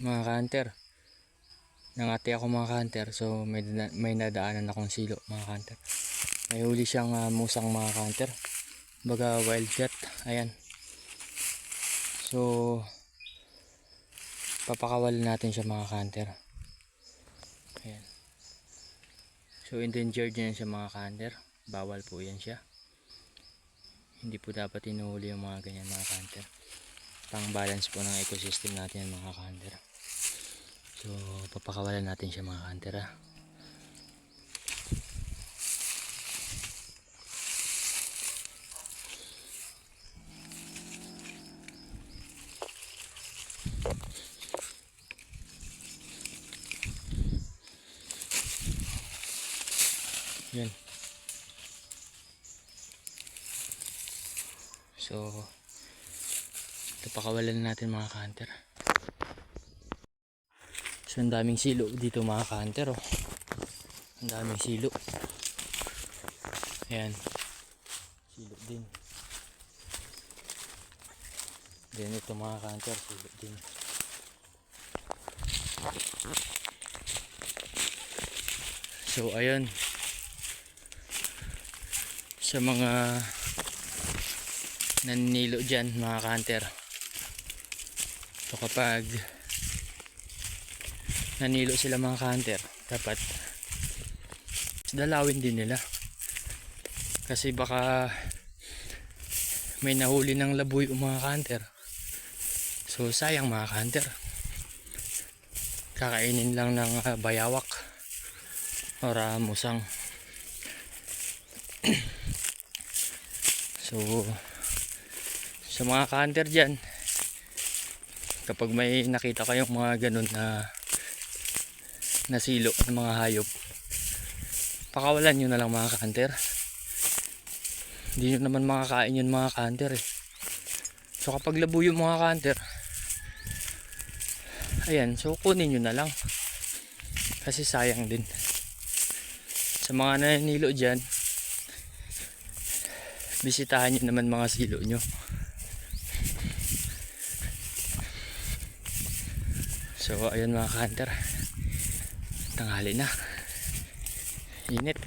mga kanter. Nangati ako mga kanter. So may, may nadaanan akong silo mga kanter. May huli siyang ah, musang mga kanter. Baga wild cat. Ayan. So papakawalan natin siya mga kanter. Ayan. So endangered yan siya mga kanter. Bawal po yan siya. Hindi po dapat inuhuli yung mga ganyan mga kanter. Pang balance po ng ecosystem natin yan mga kanter. So papakawalan natin siya mga kanter ha. Yan. So, ito pakawalan natin mga kanter. So, ang daming silo dito mga kanter. Oh. Ang daming silo. Ayan. Silo din. Then ito mga kanter, silo din. So, ayun. Sa mga nanilo dyan mga kanter. So kapag nanilo sila mga kanter, dapat dalawin din nila. Kasi baka may nahuli ng labuy o mga kanter. So sayang mga kanter. Kakainin lang ng ah, bayawak or ah, musang. So, sa mga kanter dyan, kapag may nakita kayong mga ganun na nasilo ng mga hayop, pakawalan nyo na lang mga kanter. Hindi nyo naman makakain yun mga kanter eh. So kapag labo yung mga kanter, ayan, so kunin nyo na lang. Kasi sayang din. Sa mga nananilo dyan, bisitahan nyo naman mga silo nyo. So, ayun mga kanter. Tanghali na. Init.